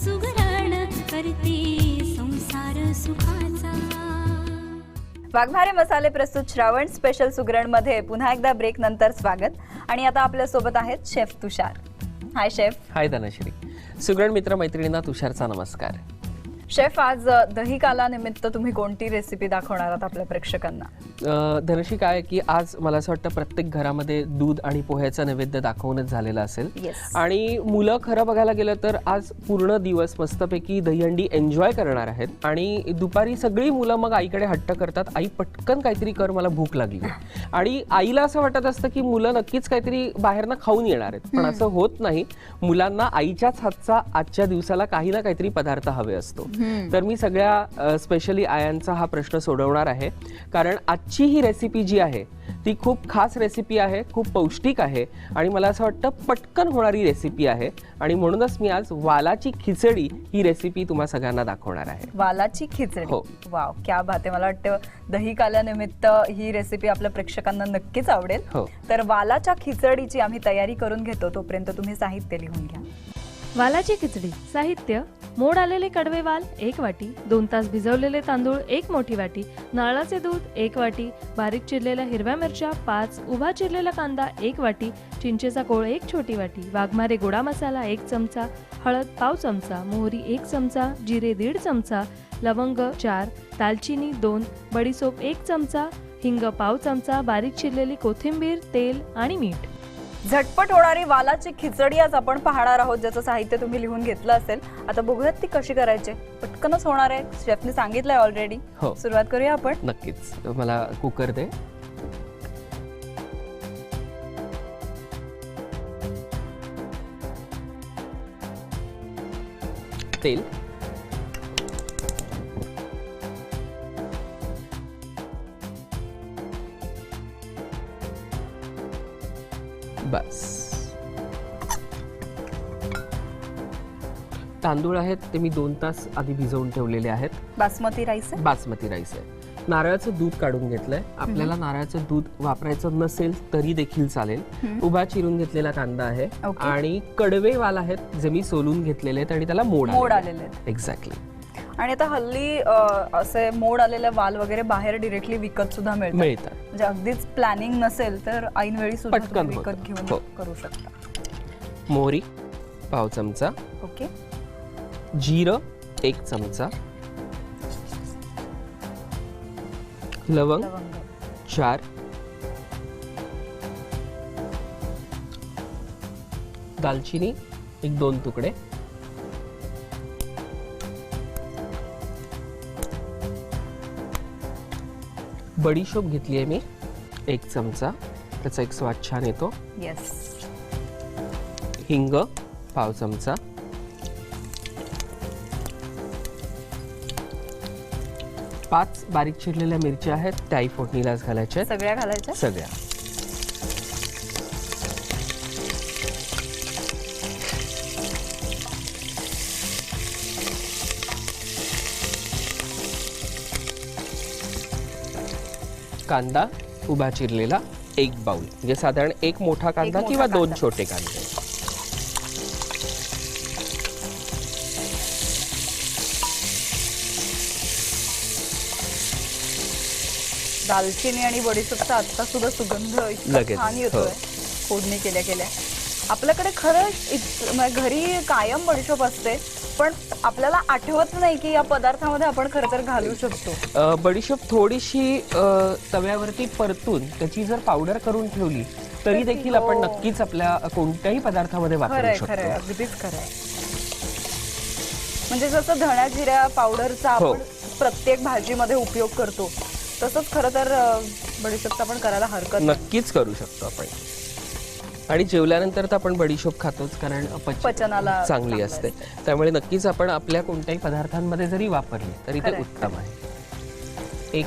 सुगरण करते संसार सुखाचा. वाघमारे मसाले प्रस्तुत श्रावण स्पेशल सुगरणमध्ये पुन्हा एकदा ब्रेक नंतर स्वागत. आणि आता आपल्यासोबत आहेत chef Tushar. Hi chef hi Dhanashree. सुगरण मित्र मैत्रिणींना तुषारचा नमस्कार. शेफ आज दही काला निमित्त तुम्ही कोणती रेसिपी दाखवणार आहात आपल्या प्रेक्षकांना? अं, धनश्री काय की आज मला असं वाटतं प्रत्येक घरामध्ये दूध आणि पोह्याचा नैवेद्य दाखवूनच झालेला असेल. Yes. आणि मुलं खरं बघायला गेलं तर आज पूर्ण दिवस मस्तपैकी दहीहंडी एन्जॉय करणार आहेत. आणि दुपारी सगळी मुलं मग आईकडे हट्ट करतात आई पटकन काहीतरी कर मला भूक लागली. आणि आईला असं वाटत असतं की मुलं नक्कीच काहीतरी बाहेरनं खाऊन येणार आहेत. पण असं होत नाही. मुलांना आईच्याच हातचा आजच्या दिवसाला काही ना काहीतरी पदार्थ हवे असतो. तर मी सगळ्या स्पेशली आयांचा हा प्रश्न सोडवणार आहे. कारण आजची ही रेसिपी जी आहे ती खूप खास रेसिपी आहे खूप पौष्टिक आहे आणि मला असं वाटतं पटकन होणारी रेसिपी आहे आणि म्हणूनच मी आज वालाची खिचडी ही रेसिपी तुम्हा सगळ्यांना दाखवणार आहे. वालाची खिचडी. हो. वाव क्या बात आहे. मला वाटतं दही काल्यानिमित्त ही रेसिपी आपल्या प्रेक्षकांना नक्कीच आवडेल. हो. तर वालाच्या खिचडीची आम्ही तयारी करून घेतो तोपर्यंत तुम्ही साहित्य लिहून घ्या. वालाची खिचडी साहित्य मोड आलेले कडवे वाल एक वाटी दोन तास भिजवलेले तांदूळ एक मोठी वाटी नारळाचे दूध एक वाटी बारीक चिरलेल्या हिरव्या मिरच्या पाच उभा चिरलेला कांदा एक वाटी चिंचेचा कोळ एक छोटी वाटी वाघमारे गोडा मसाला एक चमचा हळद पाव चमचा मोहरी एक चमचा जिरे दीड चमचा लवंग चार दालचिनी दोन बडीसोप एक चमचा हिंग पाव चमचा बारीक चिरलेली कोथिंबीर तेल आणि मीठ. झटपट होणारी वालाची खिचडी आज आपण पाहणार आहोत ज्याचं साहित्य तुम्ही लिहून घेतलं असेल. आता बघूयात ती कशी करायची. पटकनच होणार आहे. शेफने सांगितलंय ऑलरेडी हो. सुरुवात करूया आपण. नक्कीच. मला कुकर दे. तेल. बस. तांदूळ आहेत ते मी दोन तास आधी भिजवून ठेवलेले आहेत. बासमती राईस आहे? बासमती राईस आहे. नारळाचं दूध काढून घेतलंय. आपल्याला नारळाचं दूध वापरायचं नसेल तरी देखील चालेल. उभा चिरून घेतलेला कांदा आहे. ओके. आणि कडवे वाल आहेत जे मी सोलून घेतलेले आहेत आणि त्याला मोड मोड आलेले आहेत. एक्झॅक्टली आणि आता हल्ली अ, असे मोड आलेले वाल वगैरे बाहेर डिरेक्टली विकत सुद्धा मिळतात. मिळतात. म्हणजे अगदीच प्लॅनिंग नसेल तर ऐनवेळी सुद्धा पटकन तुम्ही विकत. घेऊन हो. करू शकता. मोहरी पाव चमचा. ओके. जिरं एक चमचा. लवंग. लवंग. चार. दालचिनी एक दोन तुकडे. बडीशोप घेतली आहे मी. एक चमचा. त्याचा एक स्वाद छान येतो. येस हिंग पाव चमचा. पाच बारीक चिरलेल्या मिरच्या आहेत. त्याही फोडणीलाच घालायच्या आहेत. सगळ्या घालायच्या? सगळ्या. कांदा उभा चिरलेला एक बाउल म्हणजे साधारण एक मोठा कांदा मोठा किंवा दोन कांदा. छोटे कांदे दालचिनी आणि बडीशोपचा आता सुद्धा सुगंध इतका लगेच, छान येतोय हो. फोडणी केल्या केल्या आपल्याकडे खरंच म्हणजे घरी कायम बडीशोप असते पण आपल्याला आठवत नाही की या पदार्थामध्ये आपण खरं तर घालू शकतो बडीशोप थोडीशी तव्यावरती परतून त्याची जर पावडर करून ठेवली तरी देखील आपण हो. नक्कीच आपल्या कोणत्याही पदार्थामध्ये वापरू शकतो अगदीच खरंय म्हणजे जसं धण्या जिऱ्या पावडरचा हो. आपण प्रत्येक भाजीमध्ये उपयोग करतो तसंच खरं तर बडीशोपचा पण करायला हरकत. नक्कीच करू शकतो आपण आणि जेवल्यानंतर तर आपण बडीशोप खातोच कारण पच- पचनाला चांगली असते. त्यामुळे नक्कीच आपण आपल्या कोणत्याही पदार्थांमध्ये जरी वापरली तरी ते उत्तम आहे. एक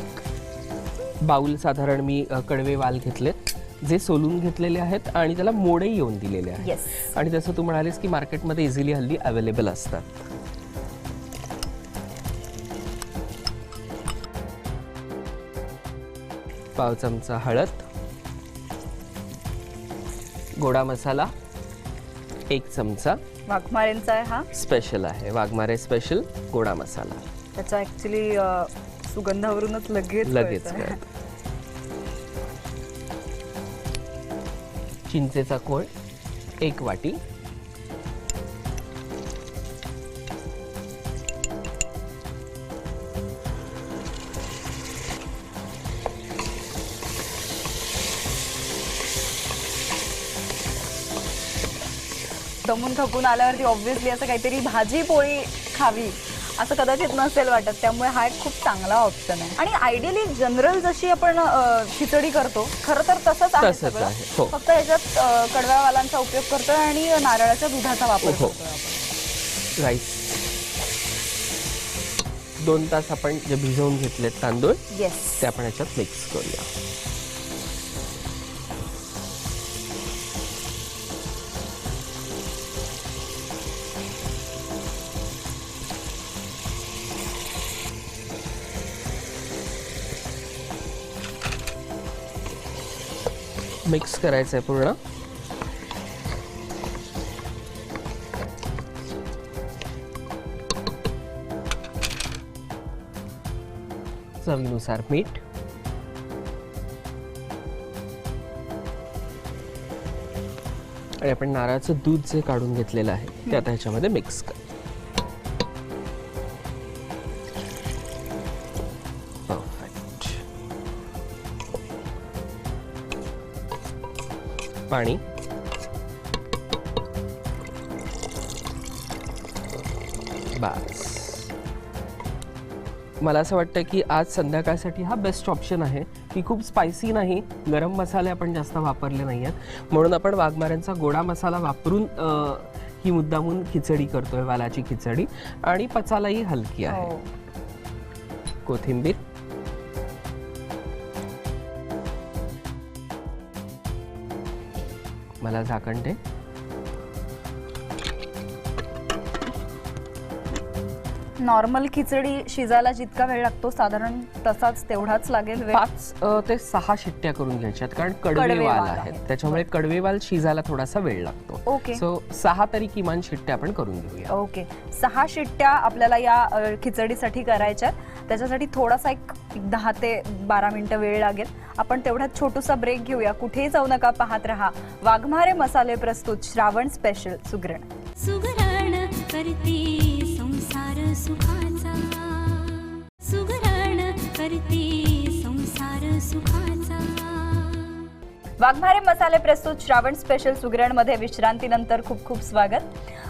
बाउल साधारण मी कडवे वाल घेतलेत जे सोलून घेतलेले आहेत आणि त्याला मोडे येऊन दिलेले आहेत. आणि जसं तू म्हणालीस की मार्केटमध्ये इझिली हल्ली अवेलेबल असतात. पाव चमचा हळद गोडा मसाला एक चमचा. वाघमारेंचा आहे हा. स्पेशल आहे. वाघमारे स्पेशल गोडा मसाला. त्याचा ऍक्च्युली सुगंधावरूनच लगेच लगेच. कळतं. चिंचेचा कोळ एक वाटी. दमून थकून आल्यावरती ऑब्व्हियसली असं काहीतरी भाजी पोळी खावी असं कदाचित नसेल वाटत. त्यामुळे हा एक खूप चांगला ऑप्शन आहे. आणि आयडियली जनरल जशी आपण खिचडी करतो खरं तर तसंच आहे सगळं. हो. फक्त याच्यात अ, कडव्या वालांचा उपयोग करतोय आणि नारळाच्या दुधाचा वापर हो. करतोय आपण. राईस दोन तास आपण जे भिजवून घेतलेत तांदूळ येस ते आपण याच्यात मिक्स करूया. मिक्स करायचं आहे पूर्ण. चवीनुसार मीठ. आणि आपण नारळाचं दूध जे काढून घेतलेलं आहे ते आता ह्याच्यामध्ये मिक्स कर पाणी. बस. मला असं वाटतं की आज संध्याकाळसाठी हा बेस्ट ऑप्शन आहे. की खूप स्पायसी नाही गरम मसाले आपण जास्त वापरले नाही आहेत म्हणून आपण वाघमाऱ्यांचा गोडा मसाला वापरून ही मुद्दामून खिचडी करतोय वालाची खिचडी. आणि पचालाही हलकी आहे. हो. कोथिंबीर. मला झाकण दे. नॉर्मल खिचडी शिजायला जितका वेळ लागतो साधारण तसाच तेवढाच लागेल वेळ. पाच अ, ते सहा शिट्ट्या करून घ्यायच्यात कारण कडवे कडवे वाल वाल आहेत. आहेत. त्याच्यामुळे कडवे वाल शिजायला थोडासा वेळ लागतो. ओके. सो सहा तरी किमान शिट्ट्या आपण करून घेऊया. ओके. सहा शिट्ट्या आपल्याला या अ, खिचडीसाठी करायच्या आहेत. त्याच्यासाठी थोडासा एक दहा ते बारा मिनिटं वेळ लागेल. आपण तेवढ्यात छोटूसा ब्रेक घेऊया. कुठेही जाऊ नका पाहत रहा. वाघमारे मसाले प्रस्तुत श्रावण स्पेशल सुग्रण. सुगरण करते संसार सुखाचा. सुगरण करते संसार सुखाचा. वाघमारे मसाले प्रस्तुत श्रावण स्पेशल सुगरणमध्ये विश्रांतीनंतर खूप खूप स्वागत.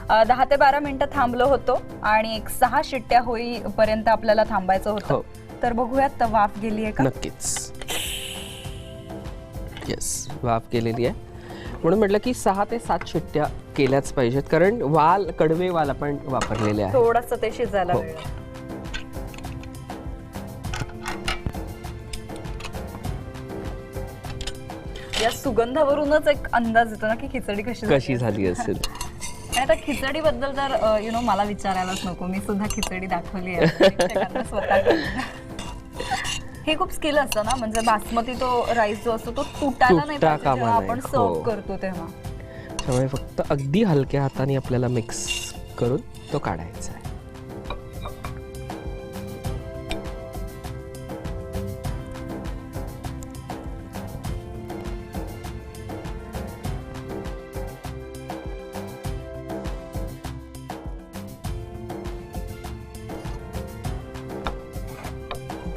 दहा ते बारा मिनिटं थांबलो होतो आणि एक सहा शिट्ट्या होईपर्यंत आपल्याला थांबायचं होतं. हो. तर बघूयात वाफ गेली आहे का? नक्कीच. येस वाफ केलेली आहे म्हणून म्हटलं की सहा ते सात शिट्ट्या केल्याच पाहिजेत कारण वाल कडवे वाल आपण वापरलेले आहेत. थोडस ते शिजायला हो. या सुगंधावरूनच एक अंदाज येतो ना की खिचडी कशी कशी झाली असेल. आता खिचडी बद्दल तर यु नो मला विचारायलाच नको. मी सुद्धा खिचडी दाखवली आहे. प्रेक्षकांना स्वतः हे खूप स्किल असतं ना? म्हणजे बासमती तो राईस जो असतो तो तुटायला नाही तुटता पाहिजे कामा जेव्हा नये. आपण सर्व हो. करतो तेव्हा. त्यामुळे फक्त अगदी हलक्या हाताने आपल्याला मिक्स करून तो काढायचा आहे.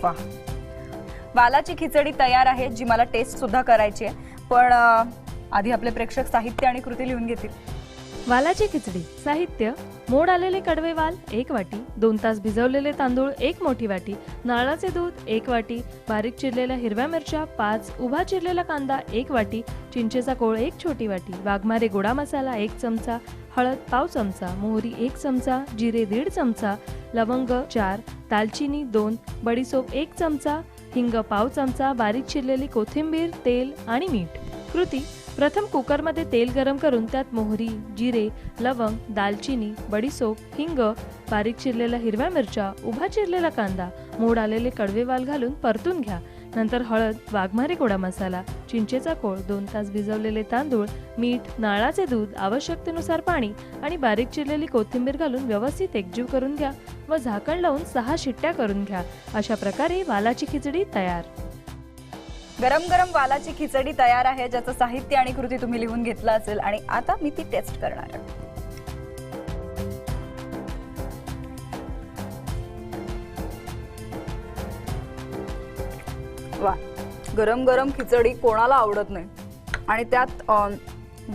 वा वालाची खिचडी तयार आहे जी मला टेस्ट सुद्धा करायची आहे. पण आधी आपले प्रेक्षक साहित्य आणि कृती लिहून घेतील. वालाची खिचडी साहित्य मोड आलेले कडवे वाल एक वाटी दोन तास भिजवलेले तांदूळ एक मोठी वाटी नारळाचे दूध एक वाटी बारीक चिरलेल्या हिरव्या मिरच्या पाच उभा चिरलेला कांदा एक वाटी चिंचेचा कोळ एक छोटी वाटी वाघमारे गोडा मसाला एक चमचा हळद पाव चमचा मोहरी एक चमचा जिरे दीड चमचा लवंग चार दालचिनी दोन बडीसोप एक चमचा हिंग पाव चमचा बारीक चिरलेली कोथिंबीर तेल आणि मीठ. कृती प्रथम कुकरमध्ये तेल गरम करून त्यात मोहरी जिरे लवंग दालचिनी बडीसोप हिंग बारीक चिरलेल्या हिरव्या मिरच्या उभा चिरलेला कांदा मोड आलेले कडवे वाल घालून परतून घ्या. नंतर हळद वाघमारी गोडा मसाला चिंचेचा कोळ दोन तास भिजवलेले तांदूळ मीठ नाळाचे दूध आवश्यकतेनुसार पाणी आणि बारीक चिरलेली कोथिंबीर घालून व्यवस्थित एकजीव करून घ्या व झाकण लावून सहा शिट्ट्या करून घ्या. अशा प्रकारे वालाची खिचडी तयार. गरम गरम वालाची खिचडी तयार आहे ज्याचं साहित्य आणि कृती तुम्ही लिहून घेतलं असेल आणि आता मी ती टेस्ट करणार आहे. वा गरम गरम खिचडी कोणाला आवडत नाही. आणि त्यात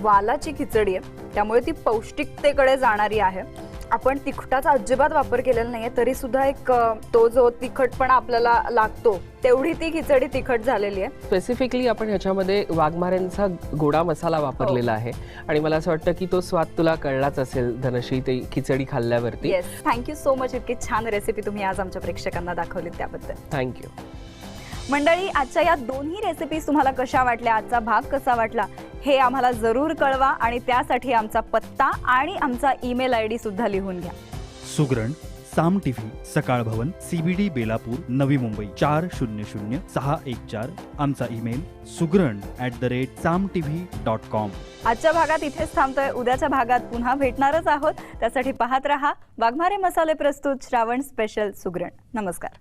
वालाची खिचडी आहे त्यामुळे ती पौष्टिकतेकडे जाणारी आहे. आपण तिखटाचा अजिबात वापर केलेला नाहीये तरी सुद्धा एक तो जो तिखटपणा आपल्याला लागतो तेवढी ती खिचडी तिखट झालेली आहे. स्पेसिफिकली आपण ह्याच्यामध्ये वाघमाऱ्यांचा गोडा मसाला वापरलेला आहे. आणि मला असं वाटतं की तो स्वाद तुला कळलाच असेल धनश्री ते खिचडी खाल्ल्यावरती. Yes thank you so much इतकी छान रेसिपी तुम्ही आज आमच्या प्रेक्षकांना दाखवली त्याबद्दल. थँक्यू मंडळी आजच्या या दोन्ही रेसिपीज तुम्हाला कशा वाटल्या आजचा भाग कसा वाटला हे आम्हाला जरूर कळवा आणि त्यासाठी आमचा पत्ता आणि आमचा ईमेल आय डी सुद्धा लिहून घ्या. सुगरण साम टीव्ही सकाळ भवन सीबीडी बेलापूर नवी मुंबई चार शून्य शून्य सहा एक चार आमचा email Sugaran at the rate Saam TV dot com आजच्या भागात इथेच थांबतोय. उद्याच्या भागात पुन्हा भेटणारच आहोत. त्यासाठी पाहत रहा. वाघमारे मसाले प्रस्तुत श्रावण स्पेशल सुगरण. नमस्कार.